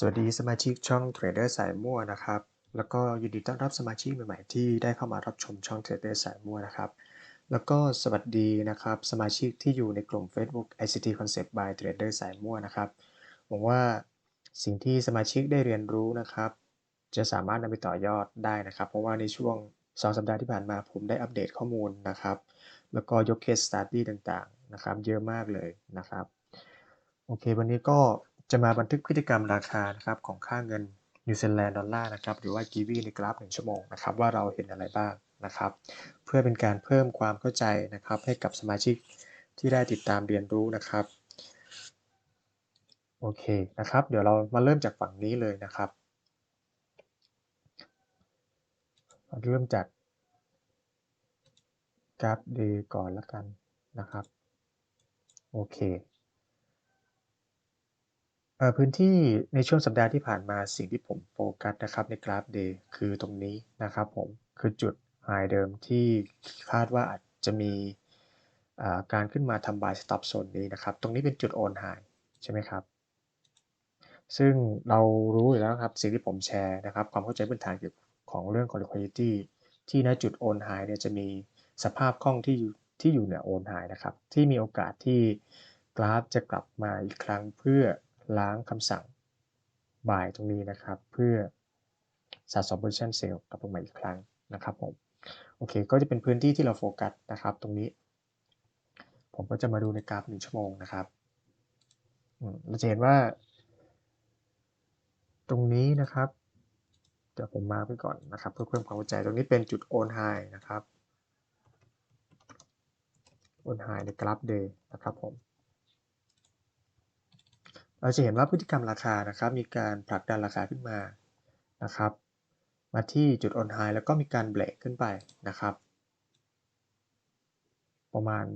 สวัสดีสมาชิกช่องเทรดเดอร์สายมั่วนะครับ แล้วก็ยินดีต้อนรับสมาชิกใหม่ๆที่ได้เข้ามารับชมช่องเทรดเดอร์สายมั่วนะครับ แล้วก็สวัสดีนะครับสมาชิกที่อยู่ในกลุ่ม Facebook ICT Concept by Trader สายมั่วนะครับหวังว่าสิ่งที่สมาชิกได้เรียนรู้นะครับ จะสามารถนำไปต่อยอดได้นะครับ เพราะว่าในช่วง 2 สัปดาห์ที่ผ่านมาผมได้อัปเดตข้อมูลนะครับ แล้วก็ยกเคสสต u d ี้ต่างๆนะครับ เยอะมากเลยนะครับ โอเค วันนี้ก็ จะมาบันทึกพฤติกรรมราคานะครับของค่าเงินนิวซีแลนด์ดอลลาร์นะครับหรือว่ากีวีในกราฟ 1 ชั่วโมงนะครับว่าเราเห็นอะไรบ้างนะครับ เพื่อเป็นการเพิ่มความเข้าใจนะครับให้กับสมาชิกที่ได้ติดตามเรียนรู้นะครับโอเคนะครับ เดี๋ยวเรามาเริ่มจากฝั่งนี้เลยนะครับเริ่มจากกราฟเดย์ก่อนละกันนะครับ โอเค พื้นที่ในช่วงสัปดาห์ที่ผ่านมา สิ่งที่ผมโฟกัสนะครับในกราฟเดย์คือตรงนี้นะครับผม คือจุดไฮเดิมที่คาดว่าอาจจะมีการขึ้นมาทำบายสต็อปโซนนี้นะครับ ตรงนี้เป็นจุดโอนไฮใช่ไหมครับ ซึ่งเรารู้อยู่แล้วครับ สิ่งที่ผมแชร์นะครับ ความเข้าใจพื้นฐานเกี่ยวของเรื่องของ liquidity ที่ณจุดโอนไฮเนี่ยจะมีสภาพคล่องที่อยู่ที่อยู่เหนือโอนไฮนะครับ ที่มีโอกาสที่กราฟจะกลับมาอีกครั้งเพื่อ ล้างคำสั่ง buy ตรงนี้นะครับ เพื่อสะสม position sale กลับลงมาอีกครั้งนะครับผมโอเค ก็จะเป็นพื้นที่ที่เราโฟกัสนะครับ ตรงนี้ ผมก็จะมาดูในกราฟ1ชั่วโมงนะครับเราจะเห็นว่า ตรงนี้นะครับเดี๋ยวผมมาไปก่อนนะครับ เพื่อเพิ่มความเข้าใจตรงนี้เป็นจุดโอนไฮนะครับโอนไฮในกราฟเดย์นะครับผม เราจะเห็นว่าพฤติกรรมราคานะครับ มีการผลักดันราคาขึ้นมานะครับ มาที่จุดออนไฮแล้วก็มีการเบรกขึ้นไปนะครับ ประมาณ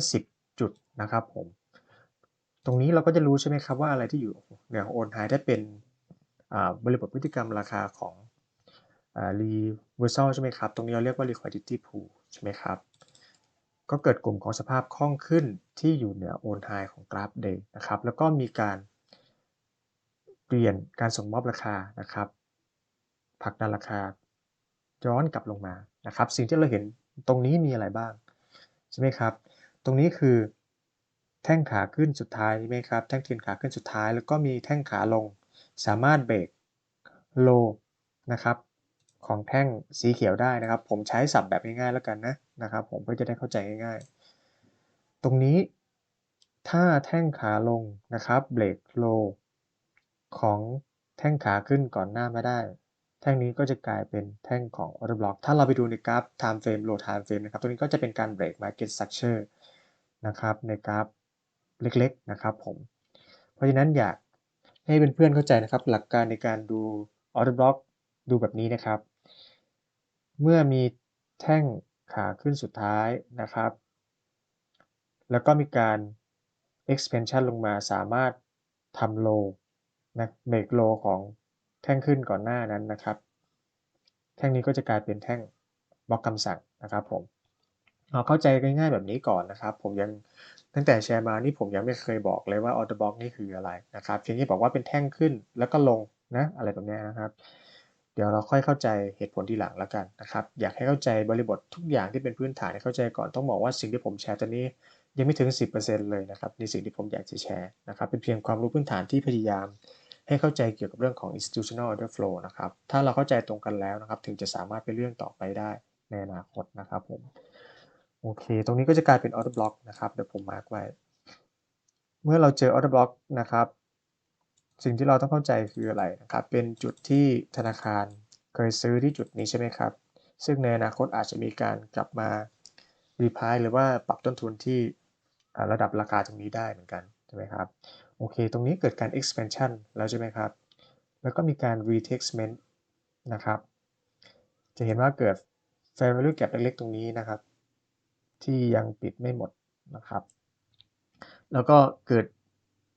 350 จุดนะครับผม ตรงนี้เราก็จะรู้ใช่ไหมครับว่าอะไรที่อยู่เหนือโอนไฮได้เป็นบริบทพฤติกรรมราคาของรีเวอร์ซัลใช่ไหมครับ ตรงนี้เราเรียกว่า liquidity pool ใช่ไหมครับ ก็เกิดกลุ่มของสภาพคล่องขึ้นที่อยู่เหนือโอนไฮของกราฟเดย์นะครับ แล้วก็มีการเปลี่ยนการส่งมอบราคานะครับผักดันราคาย้อนกลับลงมานะครับ สิ่งที่เราเห็นตรงนี้มีอะไรบ้างใช่ไหมครับ ตรงนี้คือแท่งขาขึ้นสุดท้ายใช่ไหมครับ แท่งเทียนขาขึ้นสุดท้าย แล้วก็มีแท่งขาลง สามารถเบรกโลนะครับของแท่งสีเขียวได้นะครับ ผมใช้สับแบบง่ายๆแล้วกันนะ นะครับผมเพื่อจะได้เข้าใจง่ายๆ ตรงนี้ถ้าแท่งขาลงนะครับเบรกโลของแท่งขาขึ้นก่อนหน้าไมาได้ แท่งนี้ก็จะกลายเป็นแท่งของ order block ถ้าเราไปดูในกราฟ time frame low time frame นะครับ ตรงนี้ก็จะเป็นการ break market structure นะครับในกราฟเล็กๆนะครับผม เพราะฉะนั้นอยากให้เเพื่อนๆเข้าใจนะครับ หลักการในการดู order block ดูแบบนี้นะครับ เมื่อมีแท่ง ขาขึ้นสุดท้ายนะครับ แล้วก็มีการ expansion ลงมาสามารถทำโลนะเบรกโลของแท่งขึ้นก่อนหน้านั้นนะครับ แท่งนี้ก็จะกลายเป็นแท่งบล็อกคำสั่งนะครับผมเอาเข้าใจง่ายๆแบบนี้ก่อนนะครับ ผมยังตั้งแต่แชร์มานี่ผมยังไม่เคยบอกเลยว่าออโต้บล็อกนี่คืออะไรนะครับเพียงแค่บอกว่าเป็นแท่งขึ้นแล้วก็ลงนะอะไรแบบนี้นะครับ เดี๋ยวเราค่อยเข้าใจเหตุผลที่หลังแล้วกันนะครับ อยากให้เข้าใจบริบททุกอย่างที่เป็นพื้นฐานให้เข้าใจก่อนต้องบอกว่าสิ่งที่ผมแชร์ตอนนี้ยังไม่ถึง 10%เลยนะครับในสิ่งที่ผมอยากจะแชร์นะครับ เป็นเพียงความรู้พื้นฐานที่พยายาม ให้เข้าใจเกี่ยวกับเรื่องของ institutional order flow นะครับ ถ้าเราเข้าใจตรงกันแล้วนะครับ ถึงจะสามารถไปเรื่องต่อไปได้ในอนาคตนะครับผมโอเค ตรงนี้ก็จะกลายเป็น order block นะครับเดี๋ยวผมมาร์กไว้ เมื่อเราเจอ order block นะครับ สิ่งที่เราต้องเข้าใจคืออะไรนะครับ เป็นจุดที่ธนาคารเคยซื้อที่จุดนี้ใช่ไหมครับ ซึ่งในอนาคตอาจจะมีการกลับมารีพายหรือว่าปรับต้นทุนที่ระดับราคาตรงนี้ได้เหมือนกันใช่ไหมครับ โอเค ตรงนี้เกิดการ expansion แล้วใช่ไหมครับ แล้วก็มีการ retestment นะครับ จะเห็นว่าเกิด fair value gap เล็กๆ ตรงนี้นะครับ ที่ยังปิดไม่หมดนะครับ แล้วก็เกิด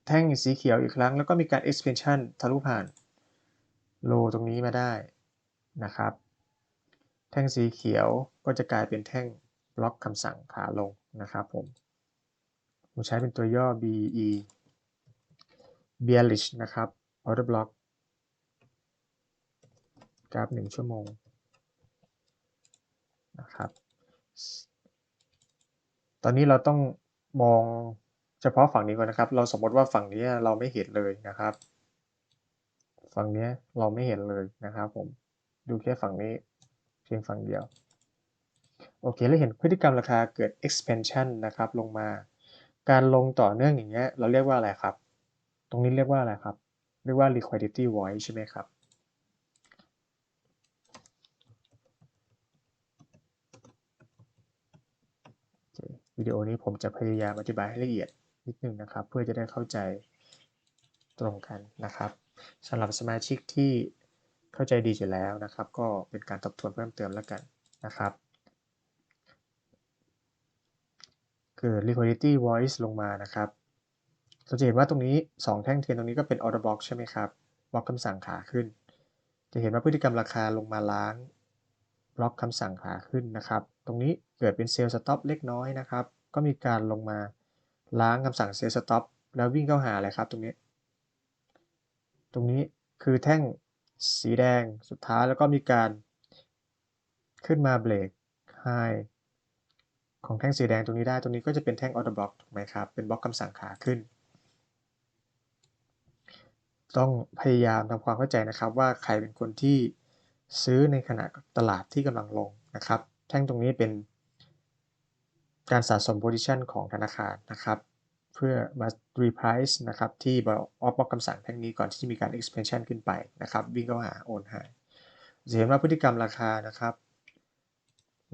แท่งสีเขียวอีกครั้ง แล้วก็มีการ expansion ทะลุผ่านโลตรงนี้มาได้นะครับ แท่งสีเขียวก็จะกลายเป็นแท่งบล็อกคำสั่งขาลงนะครับผมผมใช้เป็นตัวย่อ BE bearish นะครับ order block กราฟ 1 ชั่วโมงนะครับ ตอนนี้เราต้องมอง เฉพาะฝั่งนี้ก่อนนะครับ เราสมมติว่าฝั่งนี้เราไม่เห็นเลยนะครับ ฝั่งนี้เราไม่เห็นเลยนะครับผมดูแค่ฝั่งนี้เพียงฝั่งเดียว โอเค แล้วเห็นพฤติกรรมราคาเกิด expansion นะครับ ลงมา การลงต่อเนื่องอย่างเงี้ย เราเรียกว่าอะไรครับ ตรงนี้เรียกว่าอะไรครับ เรียกว่า liquidity void ใช่ไหมครับ วิดีโอนี้ผมจะพยายามอธิบายให้ละเอียด นิดนึงนะครับ เพื่อจะได้เข้าใจตรงกันนะครับสำหรับสมาชิกที่เข้าใจดีอยู่แล้วนะครับ ก็เป็นการทบทวนเพิ่มเติมแล้วกันนะครับเกิด liquidity voice ลงมานะครับเราจะเห็นว่าตรงนี้ 2 แท่งเทียนตรงนี้ก็เป็น order block ใช่ไหมครับบล็อกคำสั่งขาขึ้น จะเห็นว่าพฤติกรรมราคาลงมาล้างบล็อกคำสั่งขาขึ้นนะครับ ตรงนี้เกิดเป็นเซลล์สต็อปเล็กน้อยนะครับ ก็มีการลงมา ล้างคำสั่งเซลล์สต็อปแล้ววิ่งเข้าหาอะไรครับตรงนี้ ตรงนี้คือแท่งสีแดงสุดท้ายแล้วก็มีการขึ้นมาเบรกไฮของแท่งสีแดงตรงนี้ได้ ตรงนี้ก็จะเป็นแท่งออโต้บล็อกถูกไหมครับ เป็นบล็อกคำสั่งขาขึ้น ต้องพยายามทำความเข้าใจนะครับ ว่าใครเป็นคนที่ซื้อในขณะตลาดที่กำลังลงนะครับ แท่งตรงนี้เป็น การสะสม position ของธนาคารนะครับเพื่อมา reprice นะครับที่บออฟบล็อกคำสั่งแท่งนี้ก่อนที่จะมีการ expansion ขึ้นไปนะครับวิ่งเข้าหาโอนหายจะเห็นว่าพฤติกรรมราคานะครับ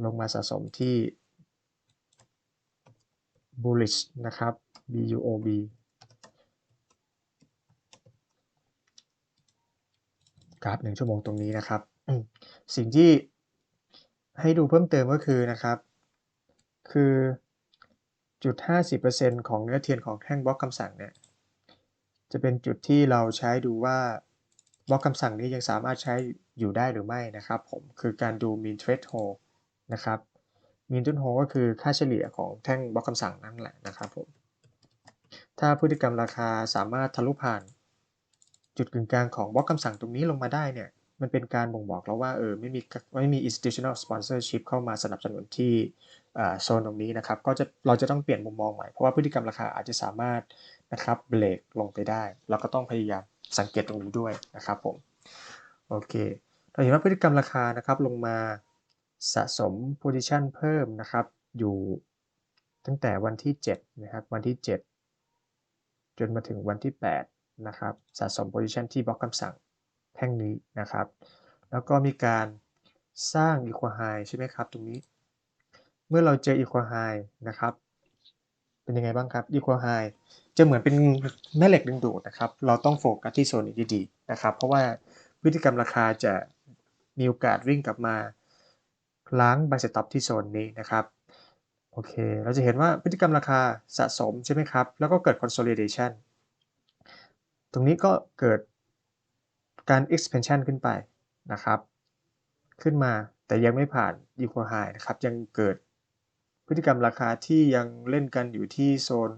ลงมาสะสมที่ bullish นะครับ BUOB กราฟหนึ่งชั่วโมงตรงนี้นะครับ สิ่งที่ให้ดูเพิ่มเติมก็คือนะครับ คือจุด 50%ของเนื้อเทียนของแท่งบล็อกคำสั่งเนี่ยจะเป็นจุดที่เราใช้ดูว่าบล็อกคำสั่งนี้ยังสามารถใช้อยู่ได้หรือไม่นะครับผมคือการดู mean threshold นะครับ mean threshold ก็คือค่าเฉลี่ยของแท่งบล็อกคำสั่งนั่นแหละนะครับผมถ้าพฤติกรรมราคาสามารถทะลุผ่าน จุดกึ่งกลางของบล็อกคำสั่งตรงนี้ลงมาได้เนี่ย มันเป็นการบ่งบอกแล้วว่าเออไม่มีไม่มี institutional sponsorship เข้ามาสนับสนุนที่โซนตรงนี้นะครับ ก็จะเราจะต้องเปลี่ยนมุมมองใหม่ เพราะว่าพฤติกรรมราคาอาจจะสามารถนะครับเบรกลงไปได้ เราก็ต้องพยายามสังเกตตรงนี้ด้วยนะครับผม โอเค เราเห็นว่าพฤติกรรมราคานะครับลงมาสะสม position เพิ่มนะครับ อยู่ตั้งแต่วันที่7นะครับวันที่ 7 จนมาถึงวันที่ 8 นะครับ สะสม position ที่บล็อกคำสั่ง แท่งนี้นะครับ แล้วก็มีการสร้าง equal high ใช่ไหมครับ ตรงนี้ เมื่อเราเจอ equal high นะครับ เป็นยังไงบ้างครับ equal high จะเหมือนเป็นแม่เหล็กดึงดูดนะครับ เราต้องโฟกัสที่โซนนี้ดีๆนะครับ เพราะว่าพฤติกรรมราคาจะมีโอกาสวิ่งกลับมาล้างไบเซต็อปที่โซนนี้นะครับ โอเค เราจะเห็นว่าพฤติกรรมราคาสะสมใช่ไหมครับ แล้วก็เกิด consolidation ตรงนี้ก็เกิด การ expansion ขึ้นไปนะครับ ขึ้นมาแต่ยังไม่ผ่าน equal high นะครับ ยังเกิดพฤติกรรมราคาที่ยังเล่นกันอยู่ที่โซน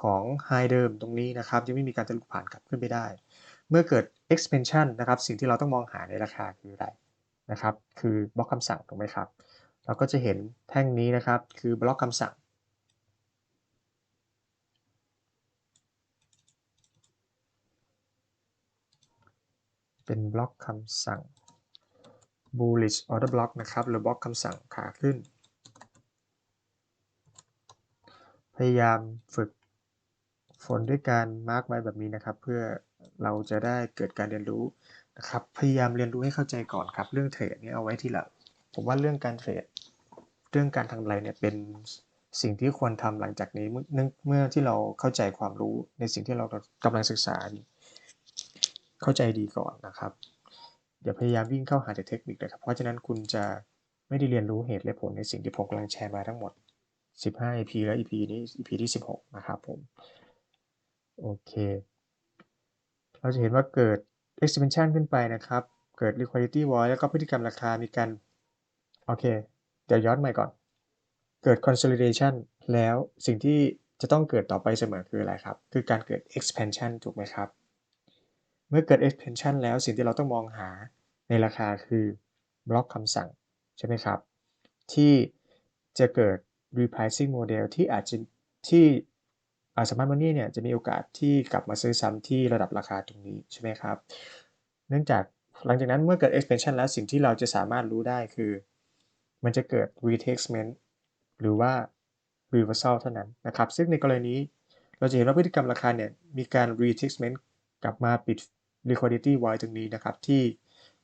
ของ high เดิมตรงนี้นะครับ ยังไม่มีการทะลุผ่านกลับขึ้นไปได้ เมื่อเกิด expansion นะครับ สิ่งที่เราต้องมองหาในราคาคืออะไรนะครับ คือบล็อกคำสั่งถูกไหมครับ เราก็จะเห็นแท่งนี้นะครับ คือบล็อกคำสั่ง เป็นบล็อกคำสั่ง bullish order block นะครับ หรือบล็อกคำสั่งขาขึ้น พยายามฝึกฝนด้วยการมาร์กไว้แบบนี้นะครับ เพื่อเราจะได้เกิดการเรียนรู้นะครับ พยายามเรียนรู้ให้เข้าใจก่อนครับ เรื่องเทรดนี่เอาไว้ทีหลังผมว่าเรื่องการเทรด เรื่องการทำอะไรเนี่ยเป็นสิ่งที่ควรทำหลังจากนี้เมื่อเมื่อที่เราเข้าใจความรู้ในสิ่งที่เรากำลังศึกษา เข้าใจดีก่อนนะครับ อย่าพยายามวิ่งเข้าหาแต่เทคนิคเลยครับ เพราะฉะนั้นคุณจะไม่ได้เรียนรู้เหตุและผลในสิ่งที่ผมกำลังแชร์มาทั้งหมด 15 EP และ EP นี้ EP ที่ 16 นะครับผม โอเค เราจะเห็นว่าเกิด expansion ขึ้นไปนะครับ เกิด liquidity void แล้วก็พฤติกรรมราคามีการ โอเค เดี๋ยวย้อนใหม่ก่อน เกิด consolidation แล้วสิ่งที่จะต้องเกิดต่อไปเสมอคืออะไรครับ คือการเกิด expansion ถูกไหมครับ เมื่อเกิด expansion แล้วสิ่งที่เราต้องมองหาในราคาคือบล็อกคำสั่ง ใช่ไหมครับ ที่จะเกิด repricing model ที่อาจจะที่สมาร์ทมันนี่เนี่ยจะมีโอกาสที่กลับมาซื้อซ้ำที่ระดับราคาตรงนี้ใช่ไหมครับ เนื่องจากหลังจากนั้นเมื่อเกิด expansion แล้วสิ่งที่เราจะสามารถรู้ได้คือ มันจะเกิด retracement หรือว่า reversal เท่านั้นนะครับ ซึ่งในกรณีนี้เราจะเห็นว่าพฤติกรรมราคาเนี่ยมีการ retracement กลับมาปิด liquidity void ตรงนี้นะครับ ที่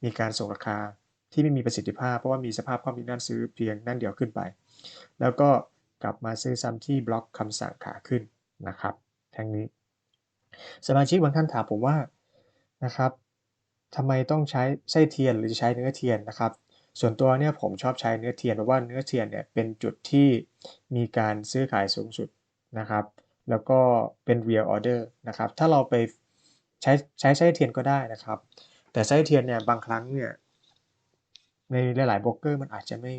มีการส่งราคาที่ไม่มีประสิทธิภาพ เพราะว่ามีสภาพความมีด้านซื้อเพียงด้านเดียวขึ้นไป แล้วก็กลับมาซื้อซ้ำที่บล็อกคำสั่งขาขึ้นนะครับแท่งนี้ สมาชิกบางท่านถามผมว่านะครับทำไมต้องใช้ไส้เทียนหรือจะใช้เนื้อเทียนนะครับ ส่วนตัวเนี่ยผมชอบใช้เนื้อเทียนเพราะว่าเนื้อเทียนเนี่ยเป็นจุดที่มีการซื้อขายสูงสุดนะครับ แล้วก็เป็น real order นะครับ ถ้าเราไป ใช้ใช้ไส้เทียนก็ได้นะครับ แต่ไส้เทียนเนี่ยบางครั้งเนี่ยในหลายๆโบรกเกอร์มันอาจจะไม่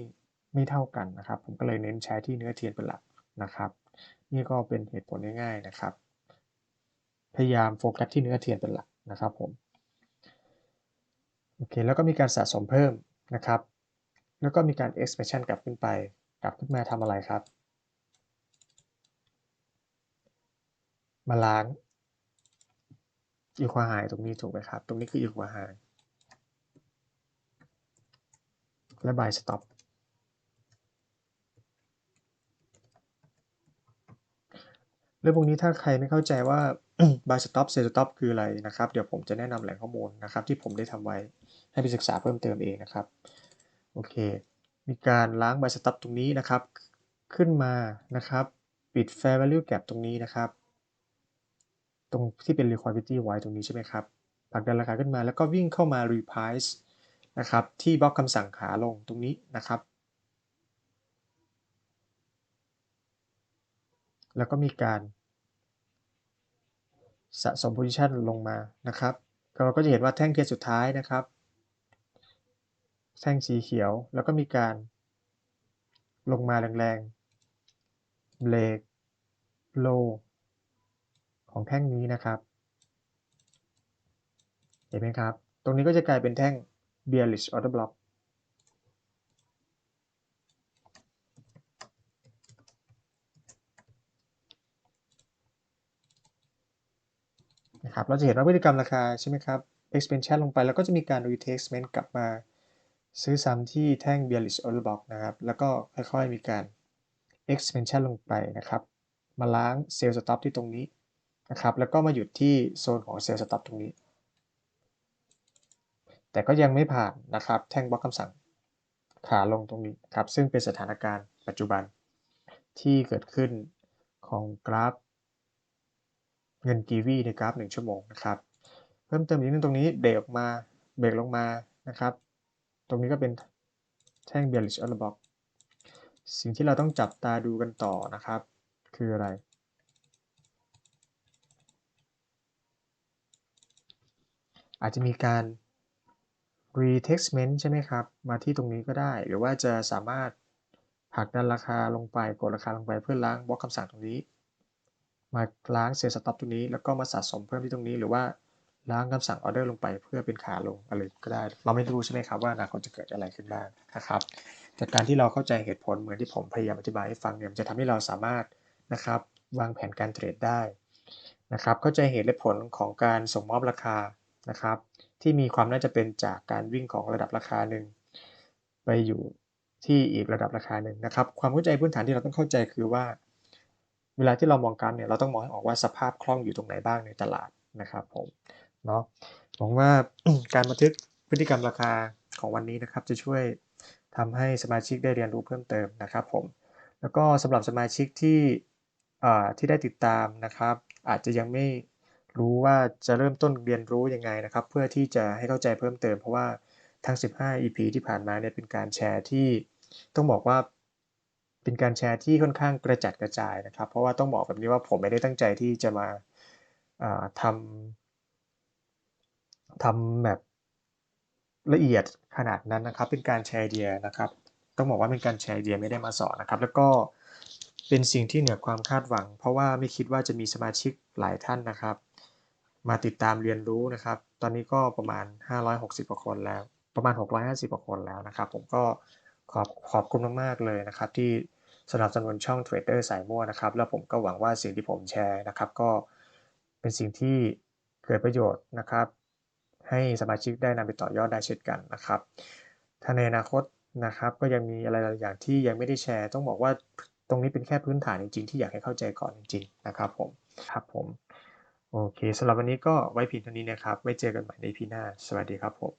ไม่เท่ากันนะครับ ผมก็เลยเน้นใช้ที่เนื้อเทียนเป็นหลักนะครับ นี่ก็เป็นเหตุผลง่ายๆนะครับ พยายามโฟกัสที่เนื้อเทียนเป็นหลักนะครับผมโอเคแล้วก็มีการสะสมเพิ่มนะครับ แล้วก็มีการ expansion กลับขึ้นไป กลับขึ้นมาทำอะไรครับ มาล้าง อีควาไฮตรงนี้ถูกไหมครับ ตรงนี้คืออีควาไฮและ buy stop เรื่องพวกนี้ถ้าใครไม่เข้าใจว่า buy stop sell stop คืออะไรนะครับ เดี๋ยวผมจะแนะนำแหล่งข้อมูลนะครับ ที่ผมได้ทำไว้ให้ไปศึกษาเพิ่มเติมเองนะครับ โอเค มีการล้าง buy stop ตรงนี้นะครับ ขึ้นมานะครับ ปิด fair value gap ตรงนี้นะครับ ตรงที่เป็น liquidity ไว้ตรงนี้ใช่ไหมครับผลักดันราคาขึ้นมาแล้วก็วิ่งเข้ามา reprice นะครับที่บล็อกคำสั่งขาลงตรงนี้นะครับ แล้วก็มีการ สะสม position ลงมานะครับเราก็จะเห็นว่าแท่งเทียนสุดท้ายนะครับ แท่งสีเขียวแล้วก็มีการลงมาแรงๆเบรกโล ของแท่งนี้นะครับ เห็นไหมครับ ตรงนี้ก็จะกลายเป็นแท่ง bearish order block นะครับ เราจะเห็นว่าพฤติกรรมราคาใช่ไหมครับ expansion ลงไปแล้วก็จะมีการ retracement กลับมาซื้อซ้ำที่แท่ง bearish order block นะครับ แล้วก็ค่อยๆมีการ expansion ลงไปนะครับ มาล้าง sell stop ที่ตรงนี้ นะครับแล้วก็มาหยุดที่โซนของ sell stop ตรงนี้ แต่ก็ยังไม่ผ่านนะครับแท่งบล็อกคำสั่งขาลงตรงนี้ครับซึ่งเป็นสถานการณ์ปัจจุบันที่เกิดขึ้นของกราฟ เงินกีวีในกราฟ 1 ชั่วโมงนะครับเพิ่มเติมอีกนิดนึงตรงนี้เบรกออกมาเบรกลงมานะครับ ตรงนี้ก็เป็นแท่ง bearish order block สิ่งที่เราต้องจับตาดูกันต่อนะครับ คืออะไร อาจจะมีการ retestment ใช่ไหมครับ มาที่ตรงนี้ก็ได้ หรือว่าจะสามารถผลักดันราคาลงไป กดราคาลงไปเพื่อล้างบล็อกคำสั่งตรงนี้ มาล้างเซลล์สต็อปตรงนี้ แล้วก็มาสะสมเพิ่มที่ตรงนี้ หรือว่าล้างคำสั่งออเดอร์ลงไปเพื่อเป็นขาลงอะไรก็ได้ เราไม่รู้ใช่ไหมครับว่าอนาคตจะเกิดอะไรขึ้นบ้างนะครับ แต่การที่เราเข้าใจเหตุผลเหมือนที่ผมพยายามอธิบายให้ฟังเนี่ยจะทำให้เราสามารถนะครับวางแผนการเทรดได้นะครับ เข้าใจเหตุและผลของการส่งมอบราคา นะครับ ที่มีความน่าจะเป็นจากการวิ่งของระดับราคาหนึ่งไปอยู่ที่อีกระดับราคาหนึ่งนะครับ ความเข้าใจพื้นฐานที่เราต้องเข้าใจคือว่า เวลาที่เรามองการเนี่ยเราต้องมองให้ออกว่าสภาพคล่องอยู่ตรงไหนบ้างในตลาดนะครับผมเนาะหวังว่าการบันทึกพฤติกรรมราคาของวันนี้นะครับ จะช่วยทำให้สมาชิกได้เรียนรู้เพิ่มเติมนะครับผมแล้วก็สำหรับสมาชิกที่ที่ได้ติดตามนะครับ อาจจะยังไม่ รู้ว่าจะเริ่มต้นเรียนรู้ยังไงนะครับ เพื่อที่จะให้เข้าใจเพิ่มเติม เพราะว่าทั้ง 15 EP ที่ผ่านมาเนี่ยเป็นการแชร์ที่ต้องบอกว่าเป็นการแชร์ที่ค่อนข้างกระจัดกระจายนะครับ เพราะว่าต้องบอกแบบนี้ว่าผมไม่ได้ตั้งใจที่จะมาทำทำแบบละเอียดขนาดนั้นนะครับ เป็นการแชร์เดียนะครับ ต้องบอกว่าเป็นการแชร์เดียไม่ได้มาสอนนะครับ แล้วก็เป็นสิ่งที่เหนือความคาดหวัง เพราะว่าไม่คิดว่าจะมีสมาชิกหลายท่านนะครับ มาติดตามเรียนรู้นะครับ ตอนนี้ก็ประมาณ 560กว่าคนแล้ว ประมาณ 650กว่าคนแล้วนะครับ ผมก็ขอบขอบคุณมากๆเลยนะครับ ที่สนับสนุนช่องเทรดเดอร์สายมั่วนะครับ แล้วผมก็หวังว่าสิ่งที่ผมแชร์นะครับ ก็เป็นสิ่งที่เกิดประโยชน์นะครับ ให้สมาชิกได้นำไปต่อยอดได้เช่นกันนะครับ ถ้าในอนาคตนะครับ ก็ยังมีอะไรหลายอย่างที่ยังไม่ได้แชร์ ต้องบอกว่าตรงนี้เป็นแค่พื้นฐานจริงๆ ที่อยากให้เข้าใจก่อนจริงๆนะครับผมครับผม โอเคสำหรับวันนี้ก็ไว้เพียงเท่านี้นะครับ ไว้เจอกันใหม่ในพีหน้า สวัสดีครับผม